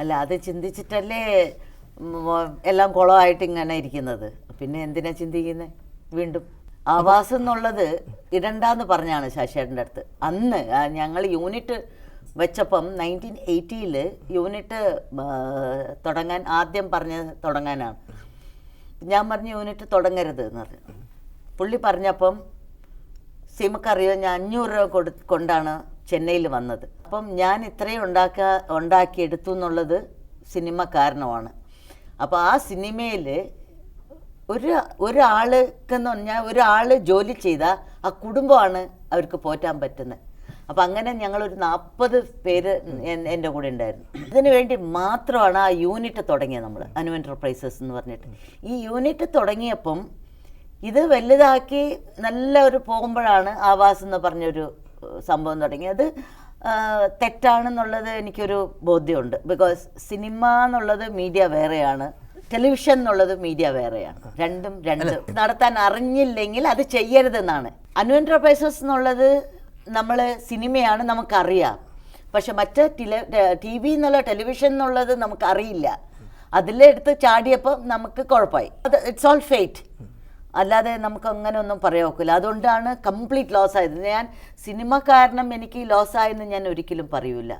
അല്ല അത് ചിന്തിച്ചിട്ടല്ലേ എല്ലാം കുളമായിട്ട് ഇങ്ങനെ ഇരിക്കുന്നത്. പിന്നെ എന്തിനാ ചിന്തിക്കുന്നത് വീണ്ടും. ആവാസം എന്നുള്ളത് ഇടണ്ടെന്ന് പറഞ്ഞാണ് ശശിയേട്ടന്റെ അടുത്ത്. അന്ന് ഞങ്ങൾ യൂണിറ്റ് വെച്ചപ്പം നയന്റീൻ എയ്റ്റിയിൽ യൂണിറ്റ് തുടങ്ങാൻ ആദ്യം പറഞ്ഞ് തുടങ്ങാനാണ്. ഞാൻ പറഞ്ഞു യൂണിറ്റ് തുടങ്ങരുത് എന്ന് പറഞ്ഞു. പുള്ളി പറഞ്ഞപ്പം സിമക്കറിയോ ഞാൻ അഞ്ഞൂറ് രൂപ കൊടു കൊണ്ടാണ് ചെന്നൈയിൽ വന്നത്. അപ്പം ഞാൻ ഇത്രയും ഉണ്ടാക്കാ ഉണ്ടാക്കിയെടുത്തു എന്നുള്ളത് സിനിമ കാരണമാണ്. അപ്പോൾ ആ സിനിമയിൽ ഒരു ഒരാൾക്കെന്ന് പറഞ്ഞാൽ ഒരാൾ ജോലി ചെയ്താൽ ആ കുടുംബമാണ് അവർക്ക് പോറ്റാൻ പറ്റുന്നത്. അപ്പം അങ്ങനെ ഞങ്ങളൊരു നാൽപ്പത് പേര് എൻ- എന്റെ കൂടെ ഉണ്ടായിരുന്നു. ഇതിനു വേണ്ടി മാത്രമാണ് ആ യൂണിറ്റ് തുടങ്ങിയത് നമ്മൾ അനു എന്റർപ്രൈസസ് എന്ന് പറഞ്ഞിട്ട്. ഈ യൂണിറ്റ് തുടങ്ങിയപ്പം ഇത് വലുതാക്കി നല്ല ഒരു പോകുമ്പോഴാണ് ആവാസ് എന്ന് പറഞ്ഞൊരു സംഭവം തുടങ്ങിയത്. തെറ്റാണെന്നുള്ളത് എനിക്കൊരു ബോധ്യമുണ്ട്. ബിക്കോസ് സിനിമ എന്നുള്ളത് മീഡിയ വേറെയാണ്. ടെലിവിഷൻ എന്നുള്ളത് മീഡിയ വേറെയാണ്. രണ്ടും രണ്ട് നടത്താൻ അറിഞ്ഞില്ലെങ്കിൽ അത് ചെയ്യരുതെന്നാണ്. അനു എന്റർപ്രൈസസ് എന്നുള്ളത് നമ്മൾ സിനിമയാണ് നമുക്കറിയാം. പക്ഷെ മറ്റ് ടിലെ ടി വി എന്നുള്ള ടെലിവിഷൻ എന്നുള്ളത് നമുക്കറിയില്ല. അതിലെടുത്ത് ചാടിയപ്പോൾ നമുക്ക് കുഴപ്പമായി. അത് ഇറ്റ്സ് ഓൾ ഫേറ്റ് അല്ലാതെ നമുക്ക് അങ്ങനെ ഒന്നും പറയാൻ ഒക്കില്ല. അതുകൊണ്ടാണ് കംപ്ലീറ്റ് ലോസ് ആയത്. ഞാൻ സിനിമ കാരണം എനിക്ക് ലോസ് ആയെന്ന് ഞാൻ ഒരിക്കലും പറയൂല.